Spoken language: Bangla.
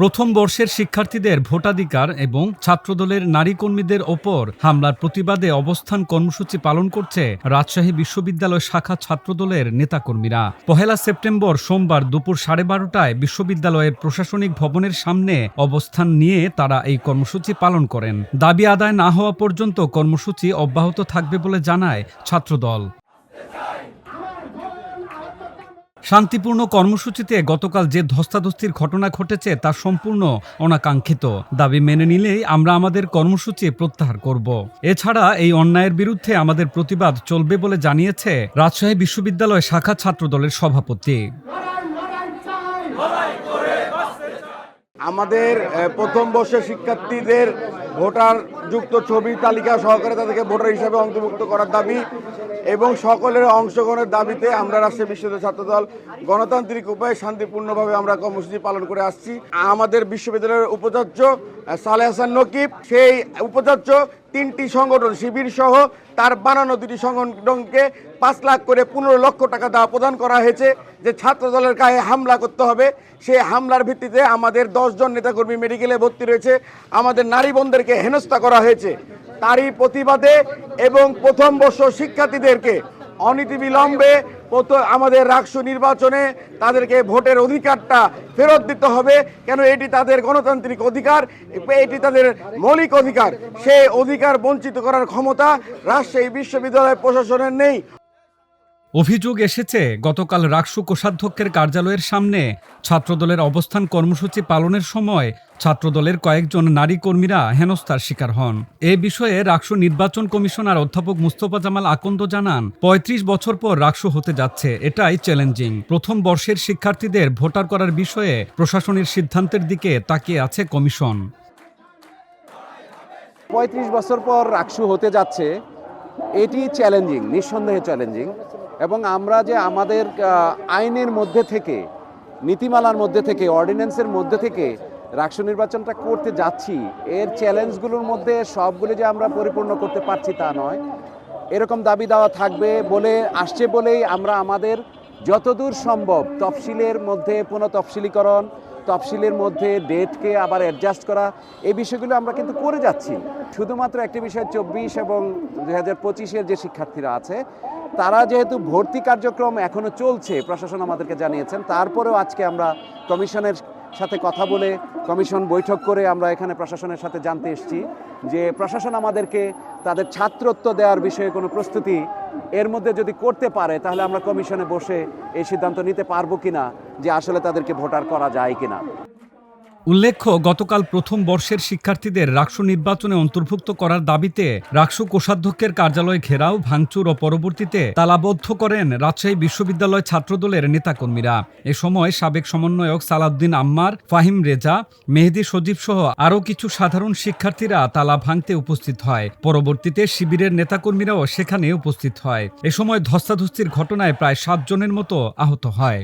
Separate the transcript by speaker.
Speaker 1: প্রথম বর্ষের শিক্ষার্থীদের ভোটাধিকার এবং ছাত্রদলের নারী কর্মীদের ওপর হামলার প্রতিবাদে অবস্থান কর্মসূচি পালন করছে রাজশাহী বিশ্ববিদ্যালয় শাখা ছাত্রদলের নেতাকর্মীরা। পহেলা সেপ্টেম্বর সোমবার দুপুর সাড়ে বারোটায় বিশ্ববিদ্যালয়ের প্রশাসনিক ভবনের সামনে অবস্থান নিয়ে তারা এই কর্মসূচি পালন করেন। দাবি আদায় না হওয়া পর্যন্ত কর্মসূচি অব্যাহত থাকবে বলে জানায় ছাত্রদল। শান্তিপূর্ণ কর্মসূচিতে গতকাল যে ধস্তাধস্তির ঘটনা ঘটেছে তা সম্পূর্ণ অনাকাঙ্ক্ষিত। দাবি মেনে নিলেই আমরা আমাদের কর্মসূচি প্রত্যাহার করব। এছাড়া এই অন্যায়ের বিরুদ্ধে আমাদের প্রতিবাদ চলবে বলে জানিয়েছে রাজশাহী বিশ্ববিদ্যালয় শাখা ছাত্রদলের সভাপতি।
Speaker 2: আমাদের প্রথম বর্ষের শিক্ষার্থীদের ভোটার যুক্ত ছবি তালিকা সহকারে তাদেরকে ভোটার হিসাবে অন্তর্ভুক্ত করার দাবি এবং সকলের অংশগ্রহণের দাবিতে আমরা রাষ্ট্রীয় বিশ্ববিদ্যালয় ছাত্রদল গণতান্ত্রিক উপায়ে শান্তিপূর্ণভাবে আমরা কর্মসূচি পালন করে আসছি। আমাদের বিশ্ববিদ্যালয়ের উপাচার্য সালে হাসান নকিব, সেই উপাচার্য তিনটি সংগঠন, শিবির সহ তার বানানো দুটি সংগঠনকে পাঁচ লাখ করে পনেরো লক্ষ টাকা দেওয়া প্রদান করা হয়েছে যে ছাত্র দলের গায়ে হামলা করতে হবে। সেই হামলার ভিত্তিতে আমাদের দশজন নেতাকর্মী মেডিকেলে ভর্তি রয়েছে। আমাদের নারী বোনদেরকে হেনস্থা করা হয়েছে। তারই প্রতিবাদে এবং প্রথম বর্ষ শিক্ষার্থীদেরকে অনীতিবিলম্বে আমাদের রাষ্ট্র নির্বাচনে তাদেরকে ভোটের অধিকারটা ফেরত দিতে হবে। কেন এটি তাদের গণতান্ত্রিক অধিকার? এটি তাদের মৌলিক অধিকার। সেই অধিকার বঞ্চিত করার ক্ষমতা রাজশাহী বিশ্ববিদ্যালয় প্রশাসনের নেই।
Speaker 1: অভিযোগ এসেছে, গতকাল রাকসু কোষাধ্যক্ষের কার্যালয়ের সামনে ছাত্রদলের অবস্থান কর্মসূচি পালনের সময় ছাত্রদলের কয়েকজন নারী কর্মীরা হেনস্থার শিকার হন। এ বিষয়ে রাকসু নির্বাচন কমিশনার অধ্যাপক মুস্তফা জামাল আকন্দ জানান ৩৫ বছর পর রাকসু হতে যাচ্ছে, এটাই চ্যালেঞ্জিং। প্রথম বর্ষের শিক্ষার্থীদের ভোটার করার বিষয়ে প্রশাসনের সিদ্ধান্তের দিকে তাকিয়ে আছে কমিশন।
Speaker 3: পঁয়ত্রিশ বছর পর রাকসু হতে যাচ্ছে, এটি চ্যালেঞ্জিং, নিঃসন্দেহে চ্যালেঞ্জিং। এবং আমরা যে আমাদের আইনের মধ্যে থেকে, নীতিমালার মধ্যে থেকে অর্ডিন্যান্সের মধ্যে থেকে রাষ্ট্র নির্বাচনটা করতে যাচ্ছি, এর চ্যালেঞ্জগুলোর মধ্যে সবগুলো যে আমরা পরিপূর্ণ করতে পারছি তা নয়। এরকম দাবি দেওয়া থাকবে বলে, আসছে বলেই আমরা আমাদের যতদূর সম্ভব তফসিলের মধ্যে পুনঃ তফসিলীকরণ তফসিলের মধ্যে ডেটকে আবার অ্যাডজাস্ট করা, এই বিষয়গুলো আমরা কিন্তু করে যাচ্ছি। শুধুমাত্র একটি বিষয়, চব্বিশ এবং দুই হাজার পঁচিশের যে শিক্ষার্থীরা আছে, তারা যেহেতু ভর্তি কার্যক্রম এখনও চলছে, প্রশাসন আমাদেরকে জানিয়েছেন, তারপরেও আজকে আমরা কমিশনের সাথে কথা বলে কমিশন বৈঠক করে আমরা এখানে প্রশাসনের সাথে জানতে এসেছি যে প্রশাসন আমাদেরকে তাদের ছাত্রত্ব দেওয়ার বিষয়ে কোনো প্রস্তুতি এর মধ্যে যদি করতে পারে, তাহলে আমরা কমিশনে বসে এই সিদ্ধান্ত নিতে পারব কিনা, যে আসলে তাদেরকে ভোটার করা যায় কিনা।
Speaker 1: উল্লেখ্য, গতকাল প্রথম বর্ষের শিক্ষার্থীদের রাকসু নির্বাচনে অন্তর্ভুক্ত করার দাবিতে রাকসু কোষাধ্যক্ষের কার্যালয় ঘেরাও, ভাঙচুর ও পরবর্তীতে তালাবদ্ধ করেন রাজশাহী বিশ্ববিদ্যালয় ছাত্রদলের নেতাকর্মীরা। এ সময় সাবেক সমন্বয়ক সালাউদ্দিন আম্মার, ফাহিম রেজা, মেহেদি সজীব সহ আরও কিছু সাধারণ শিক্ষার্থীরা তালা ভাঙতে উপস্থিত হয়। পরবর্তীতে শিবিরের নেতাকর্মীরাও সেখানে উপস্থিত হয়। এ সময় ধস্তাধস্তির ঘটনায় প্রায় সাতজনের মতো আহত হয়।